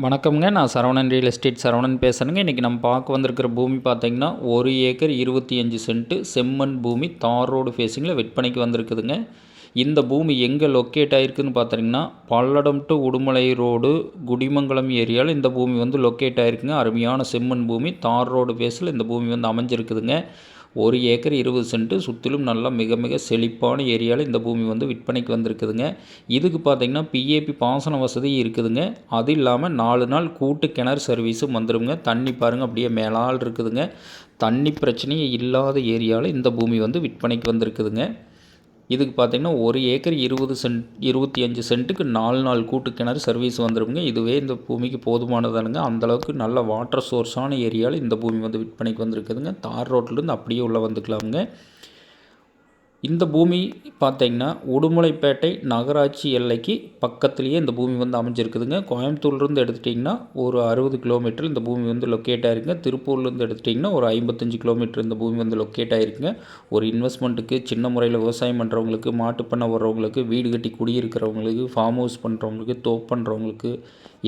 வணக்கம்ங்க. நான் Saravanan real estate Saravanan பேசுகிறேங்க இன்றைக்கி நம்ம பார்க்க வந்திருக்கிற பூமி பார்த்தீங்கன்னா ஒரு ஏக்கர் இருபத்தி அஞ்சு சென்ட்டு செம்மண் பூமி தார் ரோடு ஃபேஸிங்கில் விற்பனைக்கு வந்திருக்குதுங்க. இந்த பூமி எங்கே லொக்கேட் ஆகிருக்குன்னு பார்த்தீங்கன்னா பல்லடம் டு உடுமலை ரோடு குடிமங்கலம் ஏரியாவில் இந்த பூமி வந்து லொக்கேட் ஆகிருக்குங்க அருமையான செம்மண் பூமி தார் ரோடு ஃபேஸில் இந்த பூமி வந்து அமைஞ்சிருக்குதுங்க. ஒரு ஏக்கர் இருபது சென்ட்டு சுற்றிலும் நல்லா மிக மிக செழிப்பான ஏரியாவில் இந்த பூமி வந்து விற்பனைக்கு வந்திருக்குதுங்க. இதுக்கு பார்த்திங்கன்னா பிஏபி பாசன வசதி இருக்குதுங்க. அது இல்லாமல் நாலு நாள் கூட்டு கிணறு சர்வீஸும் வந்துடுங்க தண்ணி பாருங்கள் அப்படியே மேலால் இருக்குதுங்க. தண்ணி பிரச்சனையே இல்லாத ஏரியாவில் இந்த பூமி வந்து விற்பனைக்கு வந்திருக்குதுங்க. இதுக்கு பார்த்திங்கன்னா ஒரு ஏக்கர் இருபது சென்ட் இருபத்தி அஞ்சு சென்ட்டுக்கு நாலு நாள் கூட்டு கிணறு சர்வீஸ் வந்துடுங்க இதுவே இந்த பூமிக்கு போதுமானதானுங்க. அந்தளவுக்கு நல்ல வாட்டர் சோர்ஸான ஏரியாவில் இந்த பூமி வந்து விற்பனைக்கு வந்திருக்குதுங்க. தார் ரோட்லேருந்து அப்படியே உள்ளே வந்துக்கலாமுங்க. இந்த பூமி பார்த்தீங்கன்னா உடுமலைப்பேட்டை நகராட்சி எல்லைக்கு பக்கத்துலேயே இந்த பூமி வந்து அமைஞ்சிருக்குதுங்க. கோயம்புத்தூர்லேருந்து எடுத்துட்டிங்கன்னா ஒரு அறுபது கிலோமீட்டர் இந்த பூமி வந்து லொக்கேட் ஆகிருக்குங்க திருப்பூர்லேருந்து எடுத்துட்டிங்கன்னா ஒரு ஐம்பத்தஞ்சு கிலோமீட்டர் இந்த பூமி வந்து லொக்கேட் ஆகிருக்குங்க ஒரு இன்வெஸ்ட்மெண்ட்டுக்கு சின்ன முறையில் விவசாயம் பண்ணுறவங்களுக்கு மாட்டு பண்ண வர்றவங்களுக்கு வீடு கட்டி குடியிருக்கிறவங்களுக்கு ஃபார்ம் ஹவுஸ் பண்ணுறவங்களுக்கு தோப் பண்ணுறவங்களுக்கு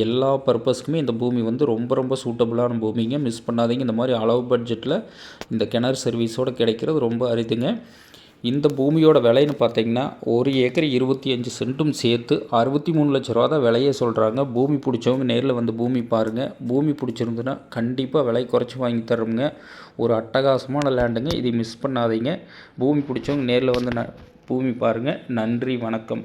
எல்லா பர்பஸ்க்குமே இந்த பூமி வந்து ரொம்ப ரொம்ப சூட்டபுளான பூமிங்க. மிஸ் பண்ணாதீங்க. இந்த மாதிரி அளவு பட்ஜெட்டில் இந்த கிணறு சர்வீஸோடு கிடைக்கிறது ரொம்ப அரிதுங்க. இந்த பூமியோட விலைன்னு பார்த்தீங்கன்னா ஒரு ஏக்கர் இருபத்தி அஞ்சு சென்ட்டும் சேர்த்து அறுபத்தி மூணு லட்ச ரூபா தான் விலையே சொல்கிறாங்க பூமி பிடிச்சவங்க நேரில் வந்து பூமி பாருங்கள் பூமி பிடிச்சிருந்துன்னா கண்டிப்பாக விலை குறைச்சி வாங்கி தருங்க. ஒரு அட்டகாசமான லேண்டுங்க. இதை மிஸ் பண்ணாதீங்க. பூமி பிடிச்சவங்க நேரில் வந்து ந பூமி பாருங்கள் நன்றி வணக்கம்.